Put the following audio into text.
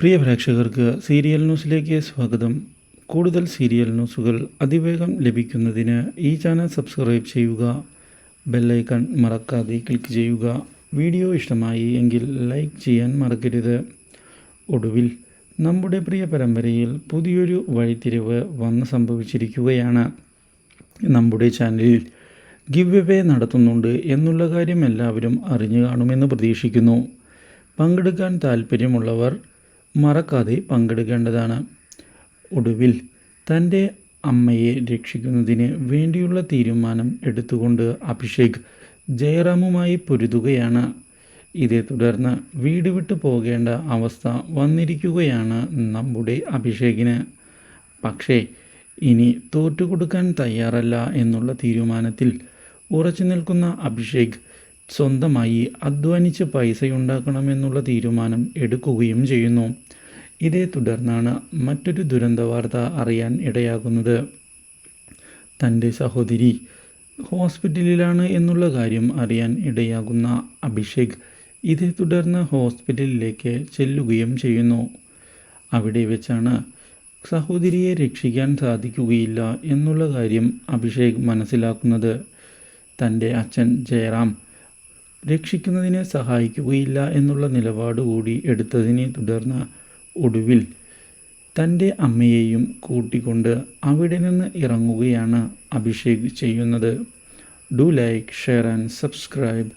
പ്രിയ പ്രേക്ഷകർക്ക് സീരിയൽ ന്യൂസിലേക്ക് സ്വാഗതം. കൂടുതൽ സീരിയൽ ന്യൂസുകൾ അതിവേഗം ലഭിക്കുന്നതിന് ഈ ചാനൽ സബ്സ്ക്രൈബ് ചെയ്യുക ബെല്ലൈക്കൺ മറക്കാതെ ക്ലിക്ക് ചെയ്യുക. വീഡിയോ ഇഷ്ടമായി എങ്കിൽ ലൈക്ക് ചെയ്യാൻ മറക്കരുത്. ഒടുവിൽ നമ്മുടെ പ്രിയ പരമ്പരയിൽ പുതിയൊരു വഴിത്തിരിവ് വന്ന് സംഭവിച്ചിരിക്കുകയാണ്. നമ്മുടെ ചാനലിൽ ഗിവ് എവേ നടത്തുന്നുണ്ട് എന്നുള്ള കാര്യം എല്ലാവരും അറിഞ്ഞു കാണുമെന്ന് പ്രതീക്ഷിക്കുന്നു. പങ്കെടുക്കാൻ താല്പര്യമുള്ളവർ മറക്കാതെ പങ്കെടുക്കേണ്ടതാണ്. ഒടുവിൽ തന്റെ അമ്മയെ രക്ഷിക്കുന്നതിന് വേണ്ടിയുള്ള തീരുമാനം എടുത്തുകൊണ്ട് അഭിഷേക് ജയറാമുമായി പൊരുതുകയാണ്. ഇതേ തുടർന്ന് വീട് വിട്ടു പോകേണ്ട അവസ്ഥ വന്നിരിക്കുകയാണ് നമ്മുടെ അഭിഷേകിന്. പക്ഷേ ഇനി തോറ്റുകൊടുക്കാൻ തയ്യാറല്ല എന്നുള്ള തീരുമാനത്തിൽ ഉറച്ചു നിൽക്കുന്ന അഭിഷേക് സ്വന്തമായി അധ്വാനിച്ച് പൈസയുണ്ടാക്കണമെന്നുള്ള തീരുമാനം എടുക്കുകയും ചെയ്യുന്നു. ഇതേ തുടർന്നാണ് മറ്റൊരു ദുരന്ത വാർത്ത അറിയാൻ ഇടയാകുന്നത്. തന്റെ സഹോദരി ഹോസ്പിറ്റലിലാണ് എന്നുള്ള കാര്യം അറിയാൻ ഇടയാകുന്ന അഭിഷേക് ഇതേ തുടർന്ന് ഹോസ്പിറ്റലിലേക്ക് ചെല്ലുകയും ചെയ്യുന്നു. അവിടെ വെച്ചാണ് സഹോദരിയെ രക്ഷിക്കാൻ സാധിക്കുകയില്ല എന്നുള്ള കാര്യം അഭിഷേക് മനസ്സിലാക്കുന്നത്. തന്റെ അച്ഛൻ ജയറാം രക്ഷിക്കുന്നതിനെ സഹായിക്കുകയില്ല എന്നുള്ള നിലപാട് കൂടി എടുത്തതിനെ തുടർന്ന് ഒടുവിൽ തന്റെ അമ്മയെയും കൂട്ടിക്കൊണ്ട് അവിടെ നിന്ന് ഇറങ്ങുകയാണ് അഭിഷേക് ചെയ്യുന്നത്. Do like share and subscribe